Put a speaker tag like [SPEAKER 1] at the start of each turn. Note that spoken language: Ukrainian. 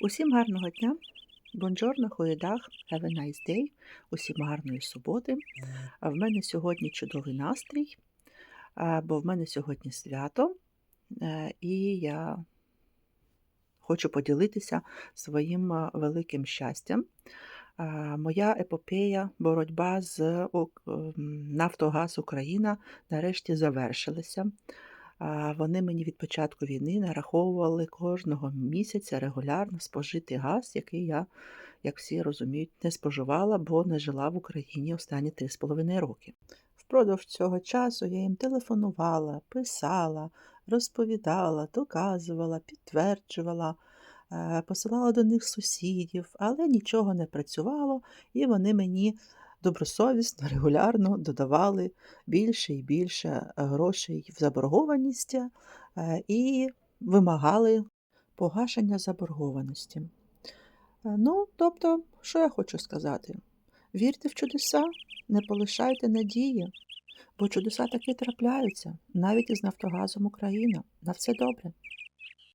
[SPEAKER 1] Усім гарного дня. Бонджорно, хуєдах, have a nice day. Усім гарної суботи. В мене сьогодні чудовий настрій, бо в мене сьогодні свято, е, і я хочу поділитися своїм великим щастям. Моя епопея, боротьба з Нафтогаз Україна нарешті завершилася. Вони мені від початку війни нараховували кожного місяця регулярно спожитий газ, який я, як всі розуміють, не споживала, бо не жила в Україні останні 3,5 роки. Впродовж цього часу я їм телефонувала, писала, розповідала, доказувала, підтверджувала, е, посилала до них сусідів, але нічого не працювало, і вони мені добросовісно, регулярно додавали більше і більше грошей в заборгованість е, і вимагали погашення заборгованості. Е, Ну, тобто, що я хочу сказати? Вірте в чудеса, не полишайте надії, бо чудеса таки трапляються, навіть із Нафтогазом Україна. На все добре.